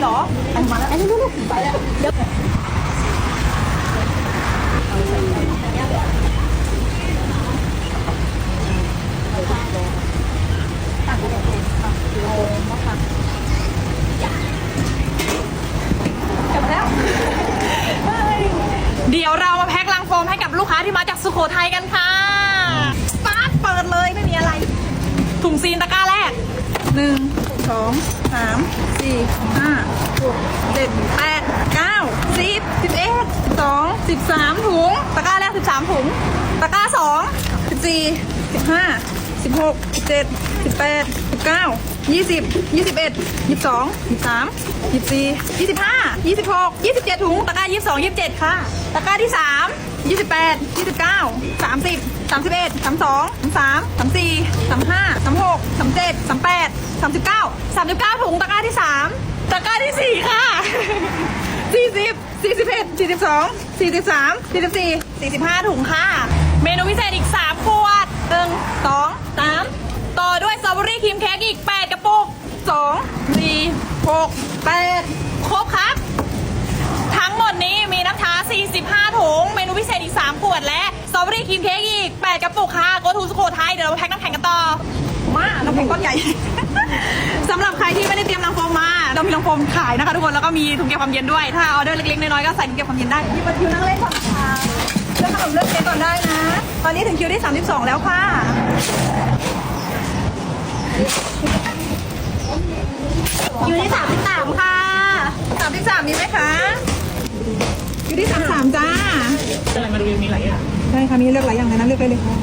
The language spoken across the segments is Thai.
เหรอ อันมาแล้วอันนี้ลูกไปแล้วเดี๋ยวเดี๋ยวเรามาแพ็คลังโฟมให้กับลูกค้าที่มาจากสุโขทัยกันค่ะปาดเปิดเลยไม่มีอะไร ถุงซีนตะกร้าแรกหนึ่ง สองสามสี่ห้าหกเจ็ดแปดเก้าสิบสิบเอ็ดสิบสองสิบสามถุง ตะกร้าแรกสิบสามถุง ตะกร้าสองสิบสี่สิบห้าสิบหกสิบเจ็ดสิบแปดสิบเก้ายี่สิบยี่สิบเอ็ดยี่สิบสองยี่สิบสามยี่สิบสี่ยี่สิบห้ายี่สิบหกยี่สิบเจ็ดถุง ตะกร้ายี่สิบสองยี่สิบเจ็ดค่ะ ตะกร้าที่สามยี่สิบแปดยี่สิบเก้าสามสิบสามสิบเอ็ดสามสองสามสามสาม สามห้าสามหกสามเจ็ดสามแปดสามสิบเก้าสามสิบเก้าถุงตะกร้าที่สามตะกร้าที่สี่ค่ะสี่สิบสี่สิบเอ็ดสี่สิบสองสี่สิบสามสี่สิบสี่สี่สิบห้าถุงค่ะ เมนูพิเศษอีกสามขวดหนึ่งสองสามต่อด้วยสตรอเบอรี่ครีมเค้กอีกแปดกระปุกสองสี่หกแปด ตรอเบอรี่ครีมเค้กอีก 8 กระปุกค่ะโกทูสุโขทัยเดี๋ยวเราแพ็คน้ำแข็งกันต่อ มาน้ำแข็งก้อนใหญ่ สำหรับใครที่ไม่ได้เตรียมลังโฟมมา เรามีลังโฟมขายนะคะทุกคน แล้วก็มีถุงเก็บความเย็นด้วย ถ้าออเดอร์เล็กๆน้อยๆก็ใส่ถุงเก็บความเย็นได้มีบัตรคิวนั่งเล่นก่อนค่ะเลือกขนมเลือกเค้กก่อนได้นะ ตอนนี้ถึงคิวที่ 32 แล้วค่ะางใช่ค่ะมีเลือกหลายอย่างเลยนะเลือกได้เลยค่ะ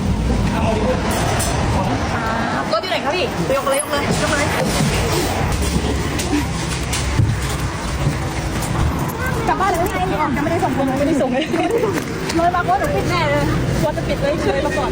รถอยู่ไหนคะพี่ยกเลยยกเลยยกเลยกลับบ้านเลยไงยังไม่ได้ส่งคนยังไม่ได้ส่งเลยเลยมาโค้ดหนูปิดแน่เลยว่าจะปิดเลยเคยมาก่อน